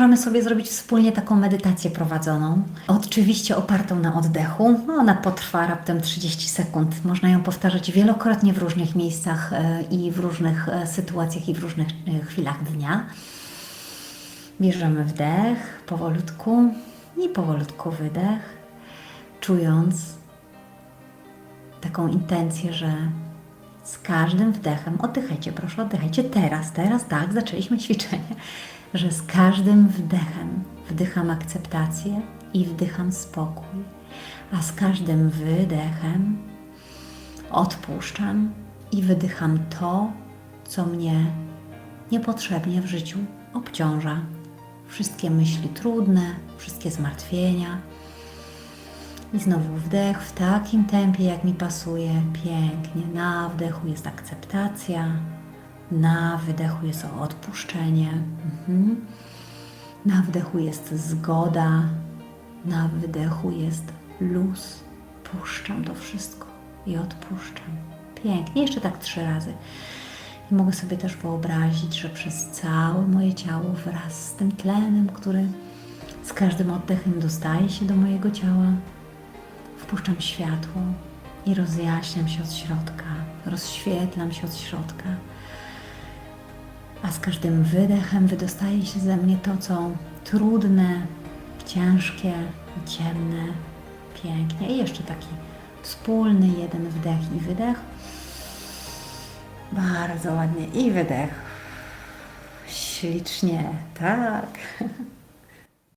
możemy sobie zrobić wspólnie taką medytację prowadzoną, oczywiście opartą na oddechu. No, Ona potrwa raptem 30 sekund. Można ją powtarzać wielokrotnie w różnych miejscach e, i w różnych e, sytuacjach i w różnych e, chwilach dnia. Bierzemy wdech powolutku i powolutku wydech, czując taką intencję, że z każdym wdechem, oddychajcie, proszę, oddychajcie teraz, teraz, tak, zaczęliśmy ćwiczenie, że z każdym wdechem wdycham akceptację i wdycham spokój, a z każdym wydechem odpuszczam i wydycham to, co mnie niepotrzebnie w życiu obciąża. Wszystkie myśli trudne, wszystkie zmartwienia, i znowu wdech w takim tempie, jak mi pasuje. Pięknie. Na wdechu jest akceptacja. Na wydechu jest odpuszczenie. Mhm. Na wdechu jest zgoda. Na wydechu jest luz. Puszczam to wszystko i odpuszczam. Pięknie. Jeszcze tak trzy razy. I mogę sobie też wyobrazić, że przez całe moje ciało wraz z tym tlenem, który z każdym oddechem dostaje się do mojego ciała, wpuszczam światło i rozjaśniam się od środka, rozświetlam się od środka. A z każdym wydechem wydostaje się ze mnie to, co trudne, ciężkie, ciemne, pięknie. I jeszcze taki wspólny jeden wdech i wydech. Bardzo ładnie. I wydech. Ślicznie, tak.